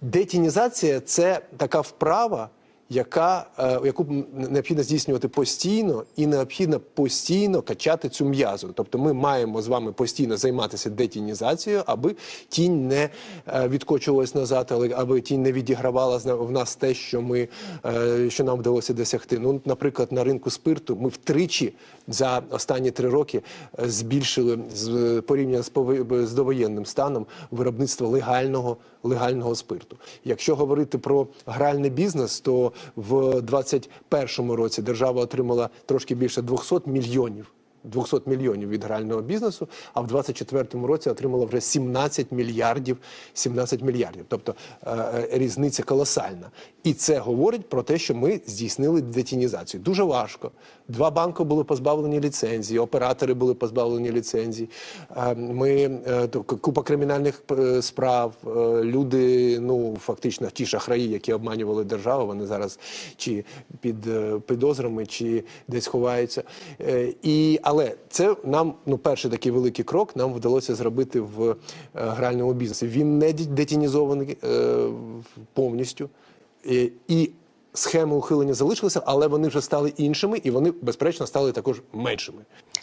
Детінізація це така вправа, яка, е, яку необхідно здійснювати постійно, і необхідно постійно качати цю м'язу. Тобто ми маємо з вами постійно займатися детінізацією, аби тінь не е, відкочувалась назад, але аби тінь не відігравала в нас те, що ми е, що нам вдалося досягти. Ну, наприклад, на ринку спирту ми втричі за останні три роки збільшили з порівняно з довоєнним станом виробництво легального легального спирту. Якщо говорити про гральний бізнес, то в 2021 році держава отримала трошки більше 200 мільйонів. 200 мільйонів від грального бізнесу, а в 2024 році отримала вже 17 мільярдів. 17 мільярдів. Тобто е, е, різниця колосальна. І це говорить про те, що ми здійснили детінізацію. Дуже важко. Два банки були позбавлені ліцензії, оператори були позбавлені ліцензій. Е, Ми купа кримінальних справ. Люди, ну фактично, ті шахраї, які обманювали державу, вони зараз чи під підозрами, чи десь ховаються. І але це нам ну перший такий великий крок нам вдалося зробити в е, гральному бізнесі. Він не детінізований е, повністю. І, і схеми ухилення залишилися, але вони вже стали іншими, і вони, безперечно, стали також меншими.